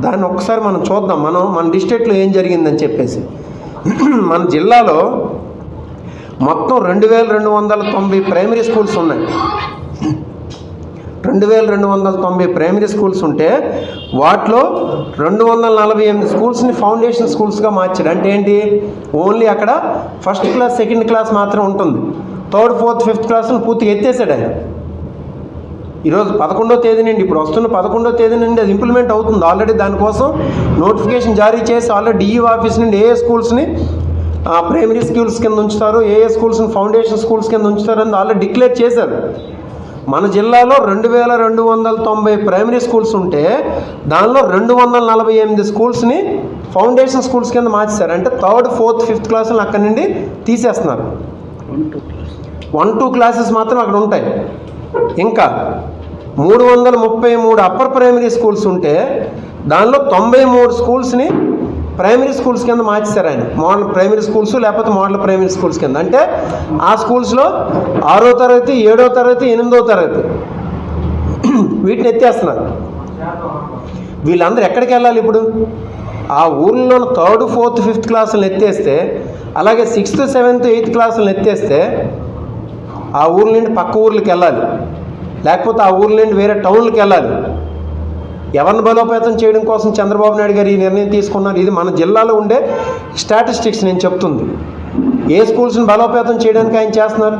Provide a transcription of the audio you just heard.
దాన్ని ఒకసారి మనం చూద్దాం. మనం మన డిస్ట్రిక్ట్లో ఏం జరిగిందని చెప్పేసి. మన జిల్లాలో మొత్తం రెండు వేల రెండు వందల తొంభై ప్రైమరీ స్కూల్స్ ఉన్నాయి. రెండు వేల రెండు వందల తొంభై ప్రైమరీ స్కూల్స్ ఉంటే వాటిలో రెండు వందల నలభై ఎనిమిది స్కూల్స్ని ఫౌండేషన్ స్కూల్స్గా మార్చాడు అంటే ఏంటి? ఓన్లీ అక్కడ ఫస్ట్ క్లాస్ సెకండ్ క్లాస్ మాత్రం ఉంటుంది. థర్డ్ ఫోర్త్ ఫిఫ్త్ క్లాస్ని పూర్తిగా ఎత్తేసాడు ఆయన. ఈరోజు పదకొండో తేదీ నుండి ఇప్పుడు వస్తున్న పదకొండో తేదీ నుండి అది ఇంప్లిమెంట్ అవుతుంది. ఆల్రెడీ దానికోసం నోటిఫికేషన్ జారీ చేసి ఆల్రెడీ డిఈ ఆఫీస్ నుండి ఏ స్కూల్స్ని ప్రైమరీ స్కూల్స్ కింద ఉంచుతారు. ఏ ఏ స్కూల్స్ని ఫౌండేషన్ స్కూల్స్ కింద ఉంచుతారు అని ఆల్రెడీ డిక్లేర్ చేశారు. మన జిల్లాలో రెండు వేల రెండు వందల తొంభై ప్రైమరీ స్కూల్స్ ఉంటే దానిలో రెండు వందల నలభై ఎనిమిది స్కూల్స్ని ఫౌండేషన్ స్కూల్స్ కింద మార్చేశారు. అంటే థర్డ్ ఫోర్త్ ఫిఫ్త్ క్లాసులు అక్కడి నుండి తీసేస్తున్నారు. వన్ టూ క్లాసెస్ మాత్రం అక్కడ ఉంటాయి. ఇంకా మూడు వందల ముప్పై మూడు అప్పర్ ప్రైమరీ స్కూల్స్ ఉంటే దానిలో తొంభై మూడు స్కూల్స్ని ప్రైమరీ స్కూల్స్ కింద మార్చేశారు ఆయన. మోడల్ ప్రైమరీ స్కూల్స్ లేకపోతే మోడల్ ప్రైమరీ స్కూల్స్ కింద. అంటే ఆ స్కూల్స్లో ఆరో తరగతి ఏడో తరగతి ఎనిమిదో తరగతి వీటిని ఎత్తేస్తున్నారు. వీళ్ళందరూ ఎక్కడికి వెళ్ళాలి ఇప్పుడు? ఆ ఊర్లో థర్డ్ ఫోర్త్ ఫిఫ్త్ క్లాసులను ఎత్తేస్తే అలాగే సిక్స్త్ సెవెంత్ ఎయిత్ క్లాసులను ఎత్తేస్తే ఆ ఊర్ల నుండి పక్క ఊళ్ళకి వెళ్ళాలి. లేకపోతే ఆ ఊర్ల నుండి వేరే టౌన్లకు వెళ్ళాలి. ఎవరిని బలోపేతం చేయడం కోసం చంద్రబాబు నాయుడు గారు ఈ నిర్ణయం తీసుకున్నారు? ఇది మన జిల్లాలో ఉండే స్టాటిస్టిక్స్ నేను చెప్తుంది. ఏ స్కూల్స్ని బలోపేతం చేయడానికి ఆయన చేస్తున్నారు?